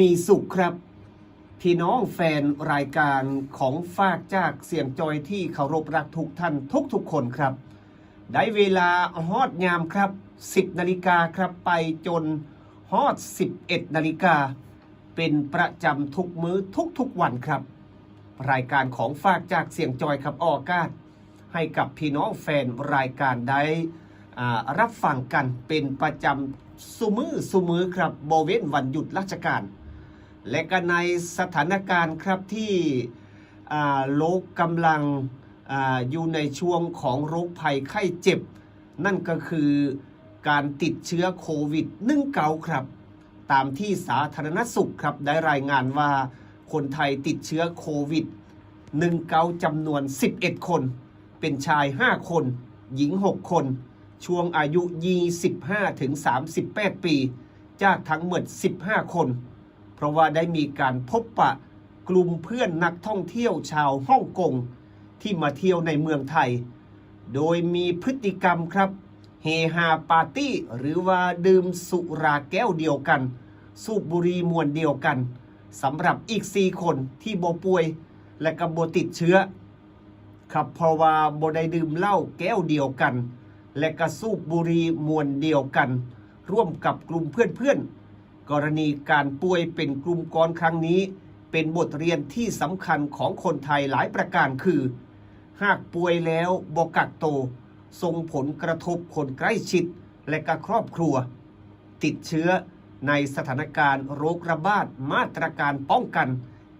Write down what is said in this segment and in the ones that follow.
มีสุขครับ พี่น้องแฟนรายการของฝากจากเสียงจอยที่เคารพรักทุกท่านทุกทุกคนครับ ได้เวลาฮอดยามครับ 10นาฬิกาครับไปจนฮอด 11นาฬิกาเป็นประจำทุกมื้อทุกๆวันครับ รายการของฝากจากเสียงจอยครับออกากาศให้กับพี่น้องแฟนรายการได้อ่ารับฟังกันเป็นประจำสุมือสุมือครับโบเว้นวันหยุดราชการ และก็ในสถานการณ์ครับที่โลกกำลังออยู่ในช่วงของโรคภัยไข้เจ็บ นั่นก็คือการติดเชื้อโควิด1เกาครับ ตามที่สาธารณสุขครับได้รายงานว่าคนไทยติดเชื้อโควิด1เกาจำนวน 11 คน เป็นชาย 5 คน หญิง 6 คน ช่วงอายุ 25ถึง38 ปี จากทั้งหมด 15 คน เพราะว่าได้มีการพบปะกลุ่มเพื่อนนักท่องเที่ยวชาวฮ่องกงที่มาเที่ยวในเมืองไทย โดยมีพฤติกรรมครับเฮฮาปาร์ตี้หรือว่าดื่มสุราแก้วเดียวกัน สูบบุหรี่มวนเดียวกันสำหรับอีก 4 คนที่บป่วยและก็บ่ติดเชื้อ ครับเพราะว่าบได้ดื่มเหล้าแก้วเดียวกัน และก็สูบบุหรี่มวนเดียวกัน ร่วมกับกลุ่มเพื่อนๆ กรณีการป่วยเป็นกลุ่มก้อนครั้งนี้ เป็นบทเรียนที่สำคัญของคนไทยหลายประการคือ หากป่วยแล้วบกักโตวส่งผลกระทบคนใกล้ชิดและก็ครอบครัว ติดเชื้อในสถานการณ์โรคระบาดมาตรการป้องกัน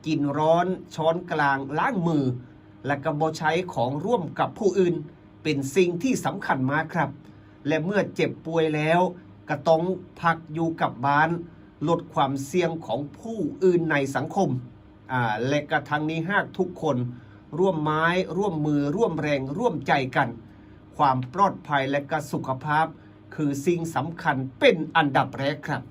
กินร้อนช้อนกลางล้างมือ และก็บ่ใช้ของร่วมกับผู้อื่น เป็นสิ่งที่สำคัญมากครับ และเมื่อเจ็บป่วยแล้วก็ต้องพักอยู่กับบ้าน ลดความเสี่ยงของผู้อื่นในสังคมและกระทั้งนี้หากทุกคนร่วมไม้ร่วมมือร่วมแรงร่วมใจกัน ความปลอดภัยและกสุขภาพ คือสิ่งสำคัญเป็นอันดับแรกครับ